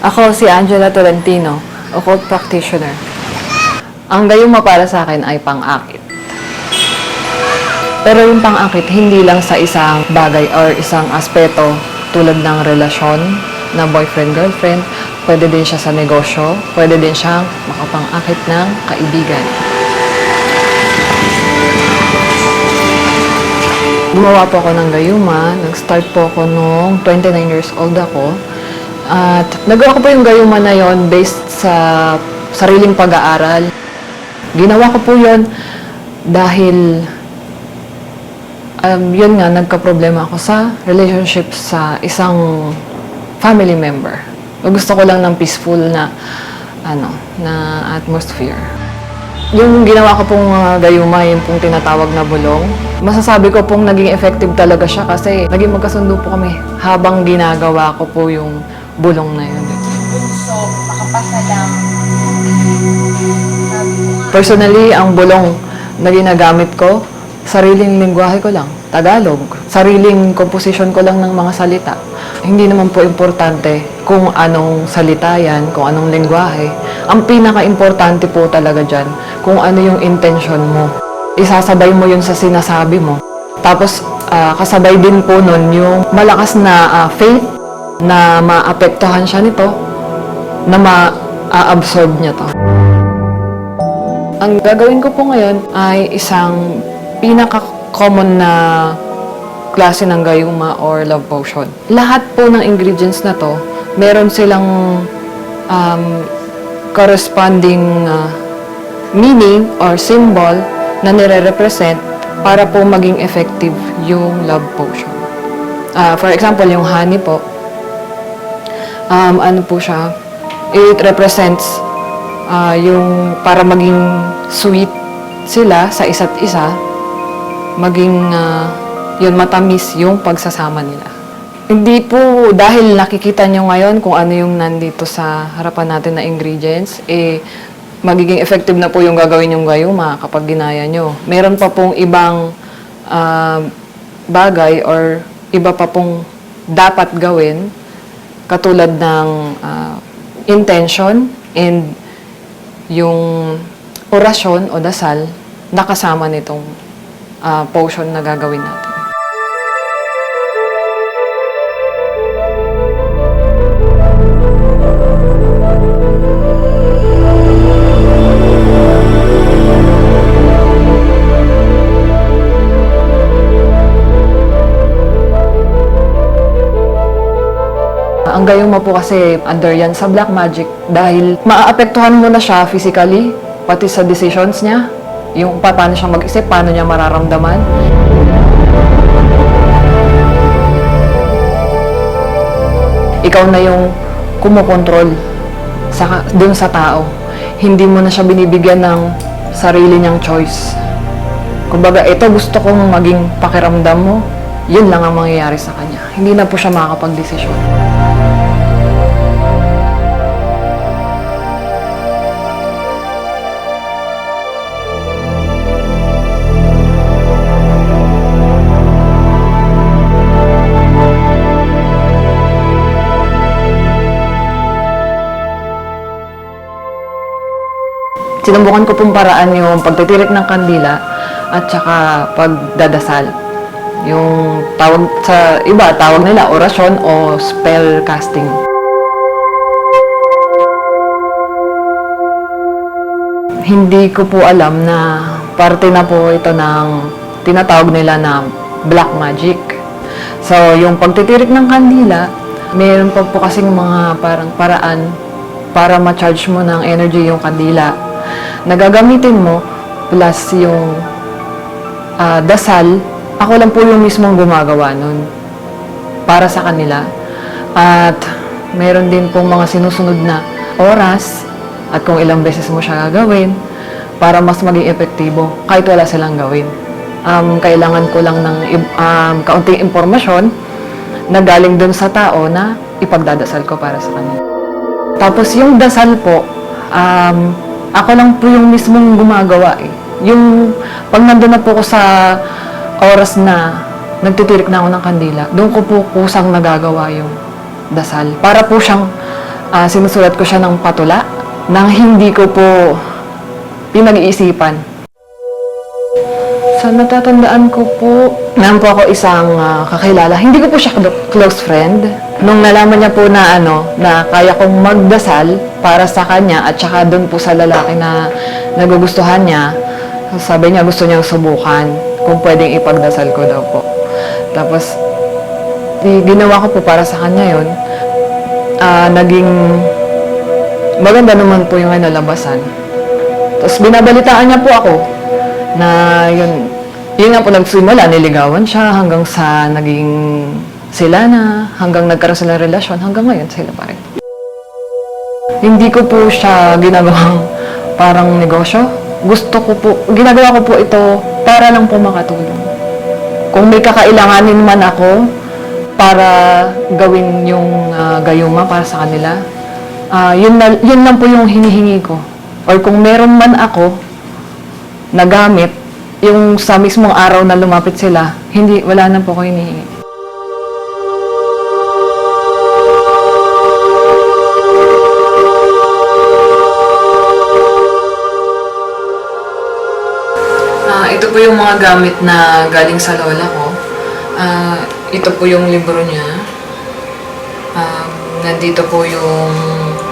Ako si Angela Tolentino, occult practitioner. Ang gayuma para sa akin ay pang-akit. Pero yung pang-akit, hindi lang sa isang bagay or isang aspeto tulad ng relasyon na boyfriend-girlfriend. Pwede din siya sa negosyo. Pwede din siyang makapang-akit ng kaibigan. Gumawa po ako ng gayuma. Nag-start po ako nung 29 years old ako. At nagawa ko po yung gayuma na yon based sa sariling pag-aaral. Ginawa ko po yon dahil um, yun nga, nagka-problema ako sa relationship sa isang family member. Gusto ko lang ng peaceful na ano, na atmosphere. Yung ginawa ko pong uh, gayuma, yung pong tinatawag na bulong, masasabi ko pong naging effective talaga siya kasi naging magkasundo po kami habang ginagawa ko po yung bulong na yun. bunso. Personally, ang bulong na ginagamit ko, sariling lingwahe ko lang, Tagalog. Sariling composition ko lang ng mga salita. Hindi naman po importante kung anong salita yan, kung anong lingwahe. Ang pinaka-importante po talaga dyan, kung ano yung intention mo. Isasabay mo yun sa sinasabi mo. Tapos, ah, kasabay din po nun yung malakas na ah, faith na maapektuhan siya nito, na ma-absorb niya to. Ang gagawin ko po ngayon ay isang pinaka-common na klase ng gayuma or love potion. Lahat po ng ingredients na to, meron silang um, corresponding uh, meaning or symbol na nire-represent para po maging effective yung love potion. Ah, for example, yung honey po, um, ano po siya, it represents ah, yung para maging sweet sila sa isa't isa, maging ah, yun matamis yung pagsasama nila. Hindi po dahil nakikita nyo ngayon kung ano yung nandito sa harapan natin na ingredients, eh magiging effective na po yung gagawin yung gayuma kapag ginaya nyo. Meron pa pong ibang ah, bagay or iba pa pong dapat gawin katulad ng ah, intention and yung orasyon o dasal na kasama nitong ah, potion na gagawin natin. Ang gayuma po kasi under yan sa black magic dahil maaapektuhan mo na siya physically, pati sa decisions niya, yung pa- paano siya mag-isip, paano niya mararamdaman. Ikaw na yung kumokontrol sa, dun sa tao. Hindi mo na siya binibigyan ng sarili niyang choice. Kumbaga, ito gusto kong maging pakiramdam mo, yun lang ang mangyayari sa kanya. Hindi na po siya makakapag-desisyon. Sinubukan ko pong paraan yung pagtitirik ng kandila at saka pagdadasal. Yung tawag sa iba, tawag nila orasyon o spell casting. Hindi ko po alam na parte na po ito ng tinatawag nila na black magic. So, yung pagtitirik ng kandila, mayroon pa po kasing mga parang paraan para ma-charge mo ng energy yung kandila na gagamitin mo plus yung ah, dasal, ako lang po yung mismong gumagawa nun para sa kanila. At meron din pong mga sinusunod na oras at kung ilang beses mo siya gagawin para mas maging epektibo kahit wala silang gawin. Um, kailangan ko lang ng um, kaunting impormasyon na galing dun sa tao na ipagdadasal ko para sa kanila. Tapos yung dasal po, um, ako lang po yung mismong gumagawa eh. Yung pag nandun na po ko sa oras na nagtitirik na ako ng kandila, doon ko po kusang nagagawa yung dasal. Para po siyang ah, sinusulat ko siya ng patula nang hindi ko po pinag-iisipan. Sa natatandaan ko po, naman po ako isang ah, kakilala. Hindi ko po siya clo- close friend. Nung nalaman niya po na ano, na kaya kong magdasal para sa kanya at saka doon po sa lalaki na nagugustuhan niya, sabi niya gusto niyang subukan kung pwedeng ipagdasal ko daw po. Tapos, di, ginawa ko po para sa kanya yon Ah, naging maganda naman po yung nalabasan. Tapos binabalitaan niya po ako na yun, yun nga po nagsimula, niligawan siya hanggang sa naging sila na, hanggang nagkaroon sila relasyon, hanggang ngayon sila pa rin. Hindi ko po siya ginagawang parang negosyo. Gusto ko po, ginagawa ko po ito para lang po makatulong. Kung may kakailanganin man ako para gawin yung ah, gayuma para sa kanila, ah, yun, na, yun lang po yung hinihingi ko. Or kung meron man ako na gamit, yung sa mismong araw na lumapit sila, hindi, wala na po ko hinihingi. Ah, ito po yung mga gamit na galing sa lola ko. Ah, ito po yung libro niya. Um, nandito po yung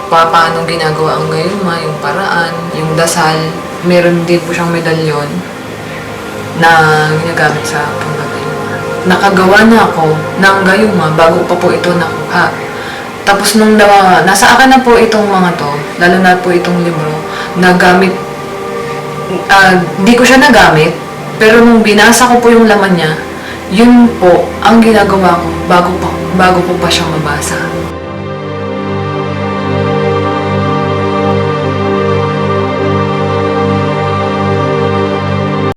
pa, paano ginagawa ang gayuma, yung paraan, yung dasal. Meron din po siyang medalyon na ginagamit sa panggagayuma. Nakagawa na ako ng gayuma bago pa po ito nakuha. Tapos nung na, nasa akin na po itong mga to, lalo na po itong libro, nagamit Ah, di ko siya nagamit, pero nung binasa ko po yung laman niya, yun po ang ginagawa ko bago pa bago ko pa siya mabasa.